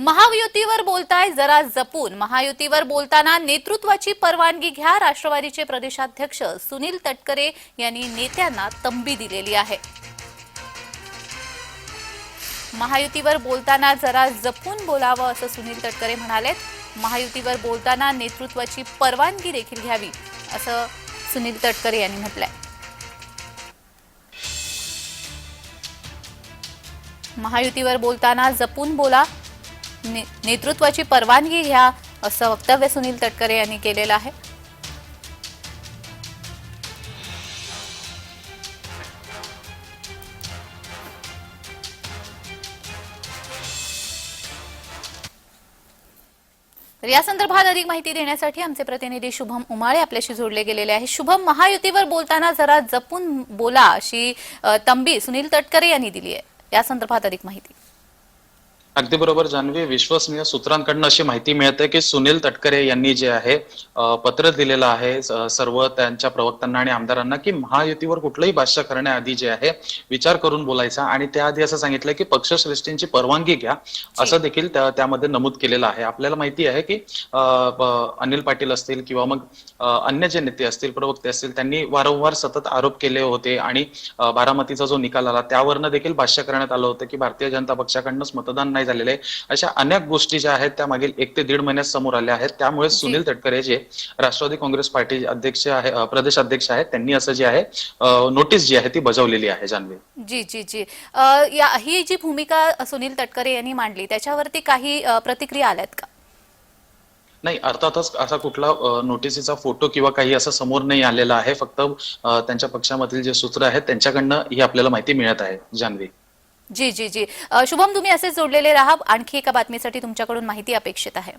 महायुतीवर बोलताय जरा जपून. महायुतीवर बोलताना नेतृत्वाची परवानगी घ्या राष्ट्रवादीचे प्रदेशाध्यक्ष सुनील तटकरे यांनी नेत्यांना तंबी दिलेली आहे. महायुतीवर बोलताना जरा जपून बोलावं असं सुनील तटकरे म्हणालेत. महायुतीवर बोलताना नेतृत्वाची परवानगी देखील घ्यावी असं सुनील तटकरे यांनी म्हटलंय. महायुतीवर बोलताना जपून बोला ने- नेतृत्वाची परवानगी घ्या असं वक्तव्य सुनील तटकरे यांनी केलेलं आहे. तर या संदर्भात अधिक माहिती देण्यासाठी आमचे प्रतिनिधी शुभम उमाळे आपल्याशी जोडले गेलेले आहे शुभम महायुतीवर बोलताना जरा जपून बोला अशी तंबी सुनील तटकरे यांनी दिली आहे. या संदर्भात अधिक माहिती. अगदी बरोबर जान्हवी. विश्वसनीय सूत्रांकडनं अशी माहिती मिळते की सुनील तटकरे यांनी जे आहे पत्र दिलेलं आहे सर्व त्यांच्या प्रवक्त्यांना आणि आमदारांना की महायुतीवर कुठलंही भाष्य करण्याआधी जे आहे विचार करून बोलायचा आणि त्याआधी असं सांगितलं की पक्षश्रेष्ठींची परवानगी घ्या असं देखील त्या- त्यामध्ये नमूद केलेलं आहे. आपल्याला माहिती आहे की अनिल पाटील असतील किंवा मग अन्य जे नेते असतील प्रवक्ते असतील त्यांनी वारंवार सतत आरोप केले होते आणि बारामतीचा जो निकाल आला त्यावरनं देखील भाष्य करण्यात आलं होतं की भारतीय जनता पक्षाकडनंच मतदान नाही झालेलं. आहे अशा अनेक गोष्टी ज्या आहेत त्या मागील एक ते दीड महिन्यात समोर आल्या आहेत. त्यामुळे सुनील तटकरे जे राष्ट्रवादी काँग्रेस पार्टी अध्यक्ष आहे प्रदेश अध्यक्ष आहेत त्यांनी असं जे आहे नोटीस जी आहे ती बजावलेली आहे जान्हवी. जी जी जी. ही जी भूमिका सुनील तटकरे यांनी मांडली त्याच्यावरती काही प्रतिक्रिया आल्यात का? नाही अर्थातच असा कुठला नोटिसीचा फोटो किंवा काही असं समोर नाही आलेला आहे. फक्त त्यांच्या पक्षामधील जे सूत्र आहेत त्यांच्याकडनं ही आपल्याला माहिती मिळत आहे जान्हवी. जी जी जी. शुभम तुम्ही असेच जोडलेले राहा. आणखी एका बातमीसाठी तुमच्याकडून माहिती अपेक्षित आहे.